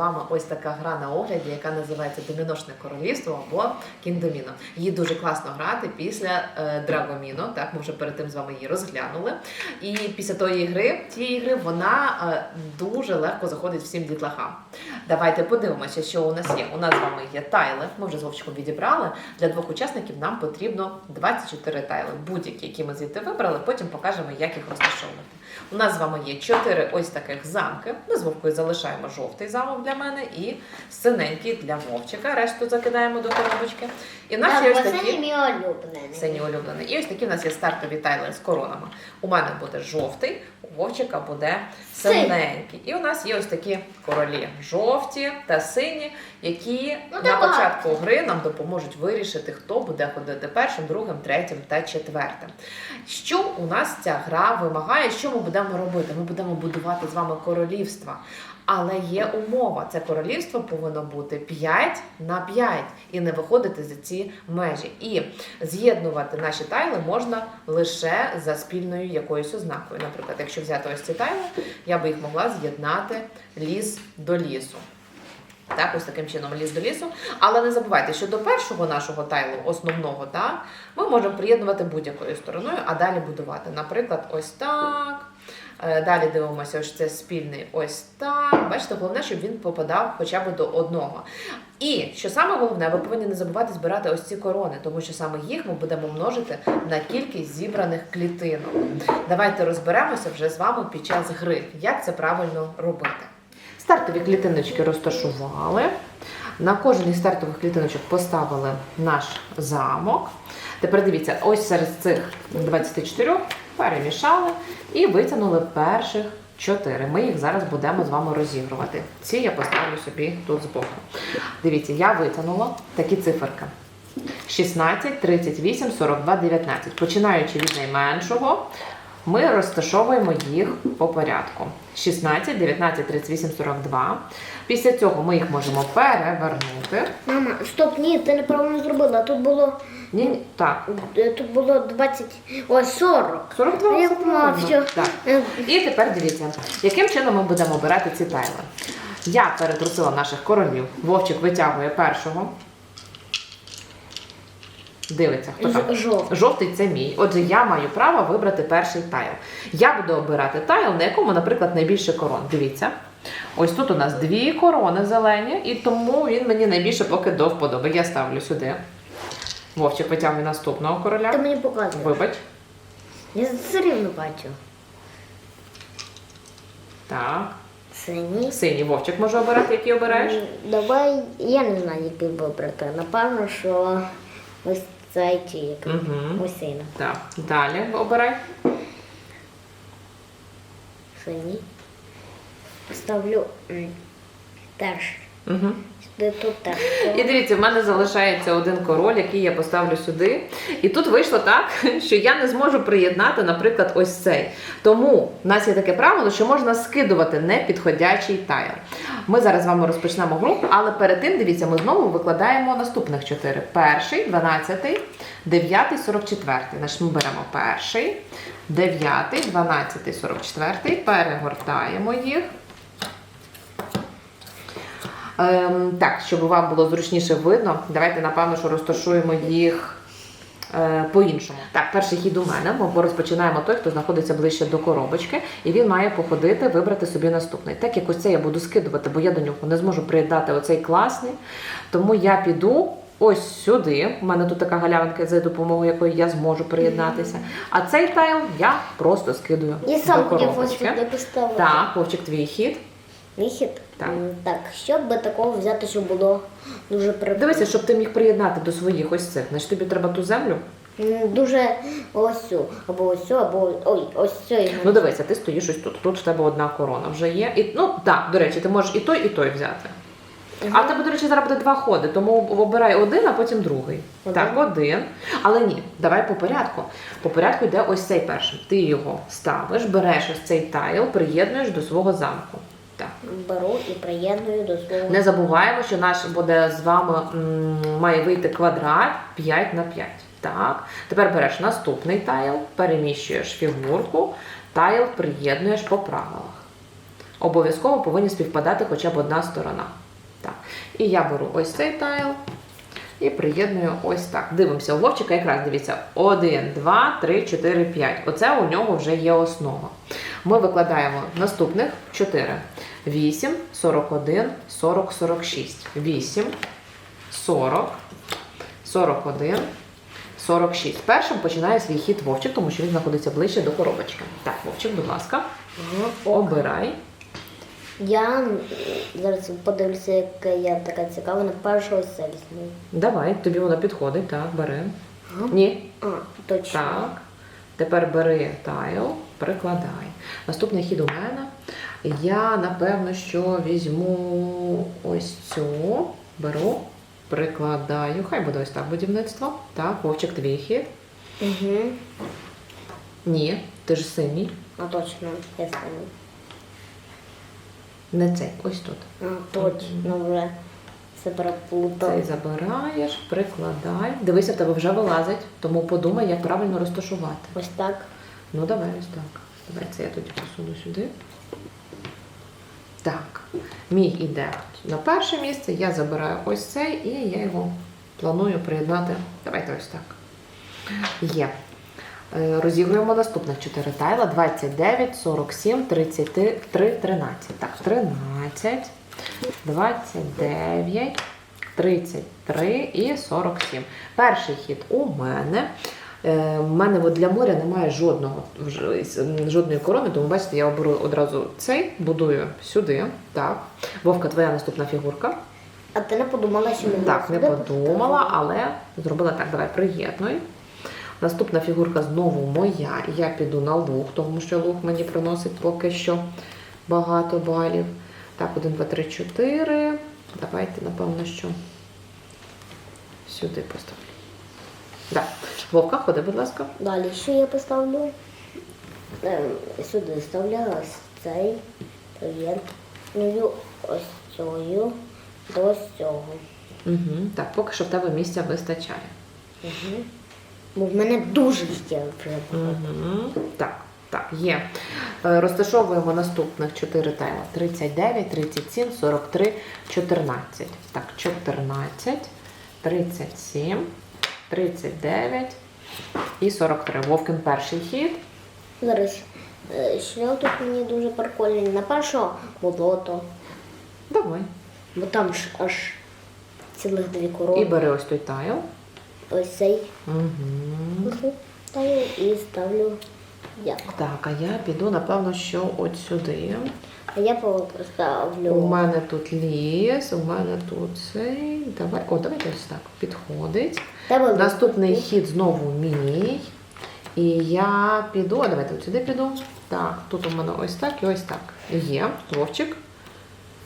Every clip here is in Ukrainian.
вами ось така гра на огляді, яка називається Доміношне королівство або Кіндоміно. Її дуже класно грати після е, Драгоміно. Так, ми вже перед тим з вами її розглянули. І після тої гри, тієї гри, вона е, дуже легко заходить всім дітлахам. Давайте подивимося, що у нас є. У нас з вами є тайли. Ми вже з Вовчиком відібрали. Для двох учасників нам потрібно 24 тайли. Будь-які, які ми звідти вибрали, потім покажемо, як їх розташовувати. У нас з вами є чотири ось таких замки. Ми з Вовкою залишаємо жовтий замок для мене і синенький для Вовчика. Решту закидаємо до коробочки. І в нас є ось такі мій улюблений. сині улюблені. І ось такі в нас є стартові тайли з коронами. У мене буде жовтий, у Вовчика буде синенький. І у нас є ось такі королі жовті та сині, які Ну, на так початку гри нам допоможуть вирішити, хто буде ходити першим, другим, третім та четвертим. Що у нас ця гра вимагає? Що ми будемо робити? Ми будемо будувати з вами королівства. Але є умова: це королівство повинно бути 5 на 5 і не виходити за ці межі. І з'єднувати наші тайли можна лише за спільною якоюсь ознакою. Наприклад, якщо взяти ось ці тайли, я би їх могла з'єднати ліс до лісу. Так, ось таким чином ліс до лісу. Але не забувайте, що до першого нашого тайлу, основного, так, ми можемо приєднувати будь-якою стороною, а далі будувати. Наприклад, ось так. Е, Далі дивимося, ось це спільний ось так. Бачите, головне, щоб він попадав хоча б до одного. І що саме головне, ви повинні не забувати збирати ось ці корони, тому що саме їх ми будемо множити на кількість зібраних клітинок. Давайте розберемося вже з вами під час гри, як це правильно робити. Стартові клітиночки розташували. На кожен стартових клітиночок поставили наш замок. Тепер дивіться, ось серед цих 24 перемішали і витягнули перших 4. Ми їх зараз будемо з вами розігрувати. Ці я поставлю собі тут збоку. Дивіться, я витягнула такі циферки. 16, 38, 42, 19. Починаючи від найменшого, ми розташовуємо їх по порядку. 16, 19, 38, 42. Після цього ми їх можемо перевернути. Мама, стоп, ні, ти неправильно зробила. Тут було Ні, ні, так, е, тут було 20, ой, 40. 42 Я все поняла, правильно. Так. Е, І тепер дивіться, яким чином ми будемо обирати ці тайли. Я перетрусила наших королів. Вовчик витягує першого. Дивиться, хто там. Ж- жовтий. Жовтий це мій. Отже, я маю право вибрати перший тайл. Я буду обирати тайл, на якому, наприклад, найбільше корон. Дивіться. Ось тут у нас дві корони зелені, і тому він мені найбільше поки до вподоби. Я ставлю сюди. Вовчик витягує наступного короля. Ти мені показуєш. Вибач. Я все рівно бачу. Так. Синій. Синій Вовчик може обирати, який обираєш? Давай, я не знаю, який вибрати. Напевно, що ось цей чи який. Угу. Ось синій. Так. Далі обирай. Синій. Ставлю теж. Угу. Тут теж. І дивіться, в мене залишається один король, який я поставлю сюди. І тут вийшло так, що я не зможу приєднати, наприклад, ось цей. Тому в нас є таке правило, що можна скидувати непідходячий тайл. Ми зараз з вами розпочнемо гру, але перед тим, дивіться, ми знову викладаємо наступних чотири: перший, дванадцятий, дев'ятий, сорок четвертий. Значить, ми беремо перший, дев'ятий, дванадцятий, сорок четвертий, перегортаємо їх. Ем, так, щоб вам було зручніше видно, давайте напевно, що розташуємо їх е, по-іншому. Так, перший хід у мене. Ми розпочинаємо той, хто знаходиться ближче до коробочки, і він має походити, вибрати собі наступний. Так як ось це я буду скидувати, бо я до нього не зможу приєднати оцей класний. Тому я піду. Ось сюди. У мене тут така галявинка, за допомогою якої я зможу приєднатися. А цей тайл я просто скидую Я до сам ось коробочки. Так, Вовчик, твій хід. Вихід? Так. Так, щоб би такого взяти, щоб було дуже прикольно. Дивися, щоб ти міг приєднати до своїх ось цих. Значить, тобі треба ту землю. Дуже ось цю, або ось цю, або ой, ось цю. Ну дивися, ти стоїш ось тут. Тут в тебе одна корона вже є. І, ну так, до речі, ти можеш і той, і той взяти. А в тебе, до речі, зараз буде два ходи, тому обирай один, а потім другий. Один. Так, один. Але ні, давай по порядку. По порядку йде ось цей першим. Ти його ставиш, береш ось цей тайл, приєднуєш до свого замку. Беру і приєдную до свого. Не забуваємо, що наш буде з вами має вийти квадрат 5 на 5. Так. Тепер береш наступний тайл, переміщуєш фігурку, тайл приєднуєш по правилах. Обов'язково повинні співпадати хоча б одна сторона. Так. І я беру ось цей тайл і приєдную ось так. Дивимося, у Вовчика якраз дивіться: 1, 2, 3, 4, 5. Оце у нього вже є основа. Ми викладаємо наступних 4. 8, 41, 40, 46. 8, 40, 41, 46. Першим починає свій хід Вовчик, тому що він знаходиться ближче до коробочки. Так, Вовчик, будь ласка, обирай. Я зараз подивлюся, яка я така цікава, на першого це візьму. Давай, тобі воно підходить, так, бери. Ага. Ні. А, точно. Так. Тепер бери тайл, прикладай. Наступний хід у мене. Я напевно, що візьму ось цю, беру, прикладаю. Хай буде ось так будівництво. Так, Вовчик, твій хід. Угу. Ні, ти ж синій. А точно, я стану. Не цей, ось тут. А, точно вже все переплутав. Цей забираєш, прикладай. Дивися, в тебе вже вилазить, тому подумай, як правильно розташувати. Ось так. Ну, давай ось так. Давай це я тоді посуну сюди. Так, мій іде на перше місце, я забираю ось цей і я його планую приєднати. Давайте ось так. Є. Е, Розігруємо наступних 4 тайла: 29, 47, 33, 13. Так, 13, 29, 33 і 47. Перший хід у мене. Е, У мене от для моря немає жодного жодної корони, тому бачите, я оберу одразу цей, будую сюди. Так. Вовка, твоя наступна фігурка. А ти не подумала, що мені Так, не сюди подумала, але зробила так. Давай приєднуй. Наступна фігурка знову моя. Я піду на лук, тому що лук мені приносить поки що багато балів. Так, 1, 2, 3, 4. Давайте, напевно, що сюди поставлю. Так. Вовка, ходи, будь ласка. Далі що я поставлю? Ем, Сюди ставлю ось цей приєдную ось цю до цього. Угу. Так, поки що в тебе місця вистачає. Угу. Бо в мене дуже вже. Угу. Так, так, є. Е, Розташовуємо наступних 4 тайма. 39, 37, 43, 14. Так, 14, 37, 39 і 43. Вовкин перший хід. Зараз е, тут мені дуже прикольний. На першого болото, Давай. бо там ж аж цілих дві корови. І бери ось той тайл. Ось цей Угу. ставлю і ставлю як. Так, а я піду, напевно, що от сюди. А я поставлю. У мене тут ліс, у мене тут цей. Давай. О, давайте ось так. Підходить. Наступний хід знову мій. І я піду, а давайте от сюди піду. Так, тут у мене ось так і ось так. Є. Вовчик.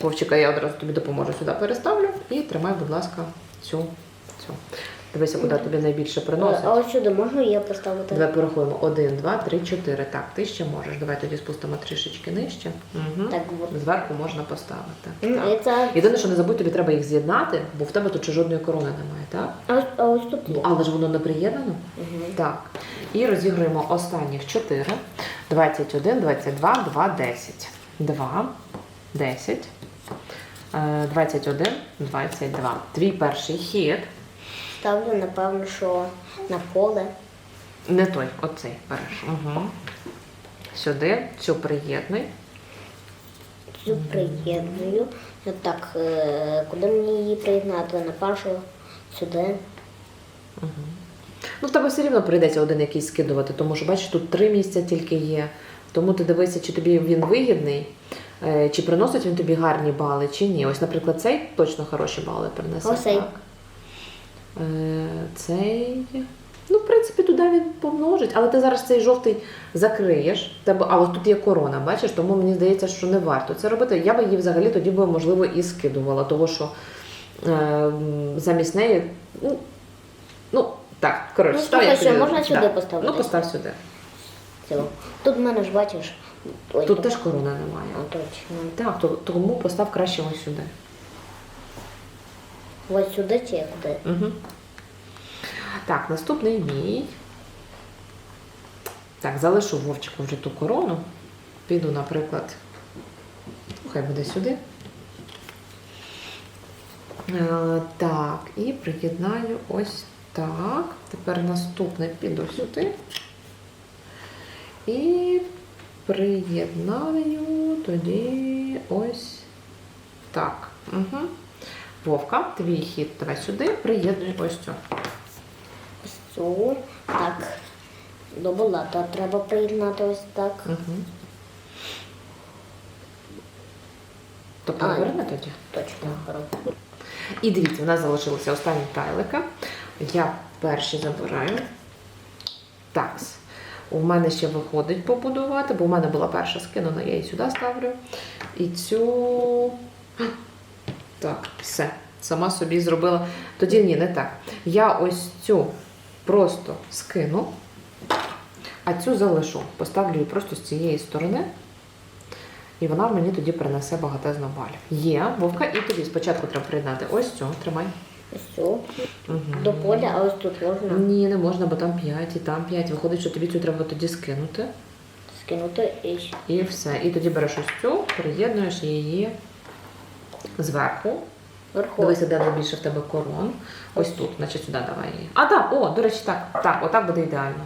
Вовчика я одразу тобі допоможу сюди переставлю. І тримай, будь ласка, цю. цю. Дивися, куди тобі найбільше приносить. А ось сюди можна я поставити? Давай порахуємо. Один, два, три, чотири. Так, ти ще можеш. Давай тоді спустимо трішечки нижче. Угу. Так, от. Зверху можна поставити. М, Так. це- Єдине, що не забудь, тобі треба їх з'єднати, бо в тебе тут ще жодної корони немає, так? А, а ось тут Ну, але ж воно не приєднано. Угу. Так. І розігруємо останніх 4. 21, 22, 2, 10. 2, 10, е, 21, 22. Твій перший хід. Ставлю, напевно, що на поле. Не той, оцей береш. Угу. Сюди, цю приєднуй. Цю приєдную. Ну, Так, е, куди мені її приєднати? На першу сюди. Ну, в тебе все рівно прийдеться один якийсь скидувати, тому що бачиш, тут три місця тільки є. Тому ти дивися, чи тобі він вигідний, е, чи приносить він тобі гарні бали, чи ні. Ось, наприклад, цей точно хороші бали принесе. Ось цей. Так. Е, Цей. Ну, в принципі, туди він помножить, але ти зараз цей жовтий закриєш. Тебе, а ось тут є корона, бачиш, тому мені здається, що не варто це робити. Я би її взагалі тоді би, можливо, і скидувала, тому що е, замість неї. Ну, ну так, коротше, Ну, я що, можна сюди да. поставити? Ну, постав сюди. Цю. Тут в мене ж бачиш. Ой, Тут теж корона немає. А, точно. Так, то, тому постав краще ось сюди. Ось сюди чи куди? Угу. Так, наступний мій. Так, залишу Вовчику вже ту корону. Піду, наприклад, хай буде сюди. Е, так, і приєднаю ось так. Тепер наступне піду сюди. І приєднаю тоді ось так. Угу. Вовка, твій хід давай сюди, приєднуй ось цю. Ось цю. Так. До болота треба приєднати ось так. Угу. Тобто А. тоді. Точно. беру. І дивіться, у нас залишилися останні тайлики. Я перші забираю. Так. У мене ще виходить побудувати, бо у мене була перша скинена, я її сюди ставлю. І цю. Так, все. Сама собі зробила. Тоді ні, не так. Я ось цю просто скину, а цю залишу. Поставлю її просто з цієї сторони. І вона мені тоді принесе багатезно балів. Є, вовка, і тобі спочатку треба приєднати ось цю, тримай. Ось цю. Угу. До поля, а ось тут можна Ні, не можна, бо там 5 і там 5. Виходить, що тобі цю треба тоді скинути. скинути і І все. І тоді береш ось цю, приєднуєш її зверху. Дивися, де найбільше в тебе корон. Ось тут, значить сюди давай її. А, так, о, до речі, так. Так, отак буде ідеально.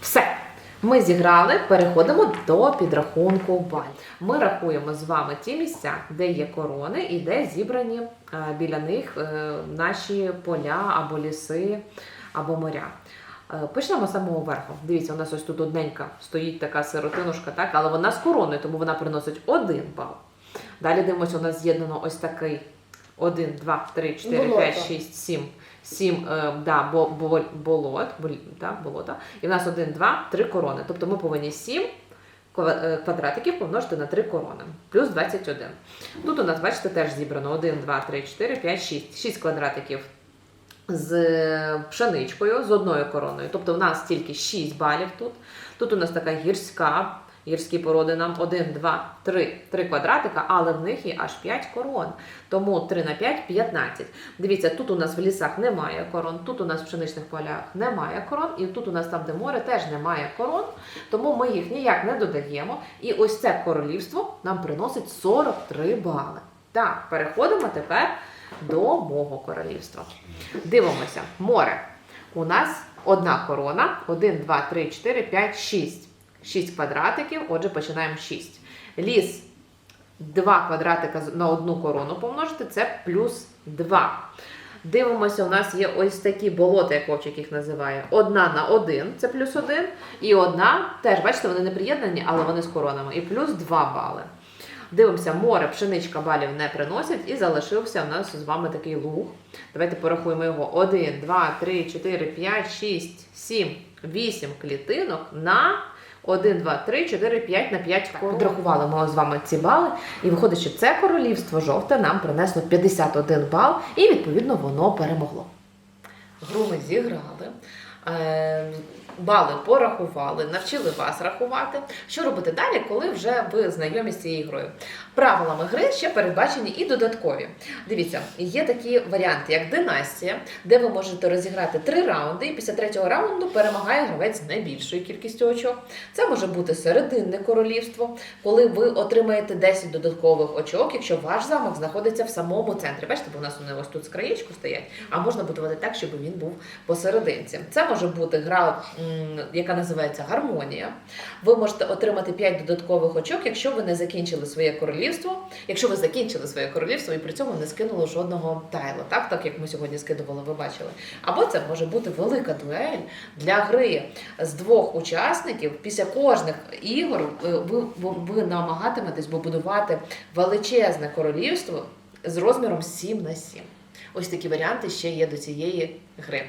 Все. Ми зіграли, переходимо до підрахунку балів. Ми рахуємо з вами ті місця, де є корони і де зібрані е, біля них е, наші поля або ліси, або моря. Е, Почнемо з самого верху. Дивіться, у нас ось тут одненька стоїть така сиротинушка, так, але вона з короною, тому вона приносить один бал. Далі дивимося, у нас з'єднано ось такий 1, 2, 3, 4, Болото. 5, 6, 7. 7 е, да, бо, бо, болот, бол- да, болота. І в нас 1, 2, 3 корони. Тобто ми повинні 7 е, квадратиків помножити на 3 корони. Плюс 21. Тут у нас, бачите, теж зібрано 1, 2, 3, 4, 5, 6. 6 квадратиків з е, пшеничкою, з одною короною. Тобто в нас тільки 6 балів тут. Тут у нас така гірська, гірські породи нам 1, 2, 3, 3 квадратика, але в них є аж 5 корон. Тому 3 на 5 – 15. Дивіться, тут у нас в лісах немає корон, тут у нас в пшеничних полях немає корон, і тут у нас там, де море, теж немає корон, тому ми їх ніяк не додаємо. І ось це королівство нам приносить 43 бали. Так, переходимо тепер до мого королівства. Дивимося, море. У нас одна корона. 1, 2, 3, 4, 5, 6. 6 квадратиків, отже, починаємо 6. Ліс 2 квадратика на одну корону помножити, це плюс 2. Дивимося, у нас є ось такі болота, як Вовчик їх називає. Одна на один, це плюс 1. І одна, теж, бачите, вони не приєднані, але вони з коронами. І плюс 2 бали. Дивимося, море, пшеничка балів не приносять, і залишився у нас з вами такий луг. Давайте порахуємо його. 1, 2, 3, 4, 5, 6, 7, 8 клітинок на 1, 2, 3, 4, 5 на 5 корон. Підрахували ми з вами ці бали, і виходить, що це королівство жовте нам принесло 51 бал, і відповідно воно перемогло. Гру ми зіграли. Бали порахували, навчили вас рахувати. Що робити далі, коли вже ви знайомі з цією грою? Правилами гри ще передбачені і додаткові. Дивіться, є такі варіанти, як династія, де ви можете розіграти три раунди, і після третього раунду перемагає гравець з найбільшою кількістю очок. Це може бути серединне королівство, коли ви отримаєте 10 додаткових очок, якщо ваш замок знаходиться в самому центрі. Бачите, бо у нас вони ось тут з краєчку стоять, а можна будувати так, щоб він був посерединці. Це може бути гра, яка називається гармонія. Ви можете отримати 5 додаткових очок, якщо ви не закінчили своє королівство, якщо ви закінчили своє королівство і при цьому не скинули жодного тайла, так, так як ми сьогодні скидували, ви бачили. Або це може бути велика дуель для гри з двох учасників. Після кожних ігор е, ви, ви, ви намагатиметесь побудувати величезне королівство з розміром 7 на 7. Ось такі варіанти ще є до цієї гри.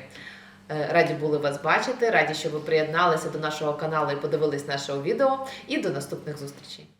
Е, Раді були вас бачити, раді, що ви приєдналися до нашого каналу і подивились наше відео. І до наступних зустрічей.